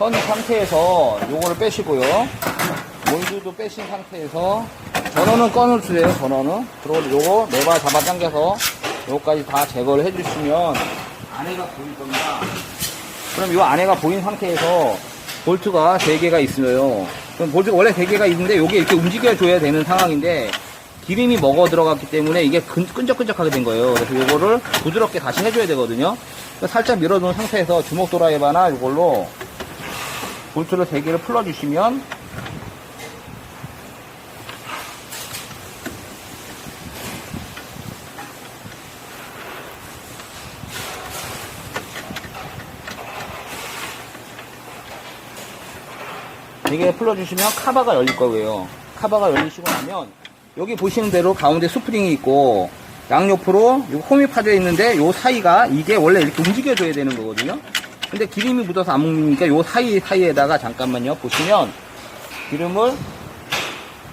선 상태에서 요거를 빼시고요. 몰드도 빼신 상태에서 전원은 꺼놓으세요, 전원은. 그리고 요거 네바 잡아 당겨서 요거까지 다 제거를 해주시면 안에가 보일 겁니다. 그럼 요 안에가 보인 상태에서 볼트가 3개가 있어요. 그럼 볼트가 원래 3개가 있는데 요게 이렇게 움직여줘야 되는 상황인데 기름이 먹어 들어갔기 때문에 이게 끈, 끈적끈적하게 된 거예요. 그래서 요거를 부드럽게 다시 해줘야 되거든요. 살짝 밀어놓은 상태에서 주먹 도라이바나 요걸로 볼트를 3개를 풀어주시면 이게 풀어주시면 카바가 열릴 거고요. 카바가 열리시고 나면 여기 보시는 대로 가운데 스프링이 있고 양옆으로 요 홈이 파져 있는데 요 사이가 이게 원래 이렇게 움직여줘야 되는 거거든요. 근데 기름이 묻어서 안 먹으니까 요 사이 사이에다가 잠깐만요. 보시면 기름을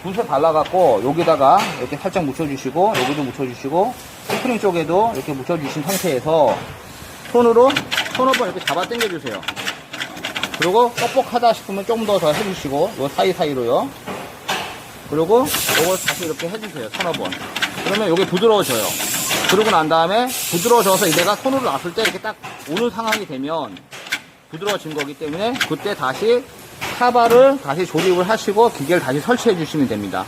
붓에 발라갖고 여기다가 이렇게 살짝 묻혀주시고 여기도 묻혀주시고 스프링 쪽에도 이렇게 묻혀주신 상태에서 손으로 손오버 이렇게 잡아 당겨주세요. 그리고 뻑뻑하다 싶으면 조금 더 더 해주시고 요 사이 사이로요. 그리고 요걸 다시 이렇게 해주세요 서너 번. 그러면 요게 부드러워져요. 그러고 난 다음에 부드러워져서 내가 손으로 놨을 때 이렇게 딱 오는 상황이 되면 부드러워진 거기 때문에 그때 다시 카바를 다시 조립을 하시고 기계를 다시 설치해 주시면 됩니다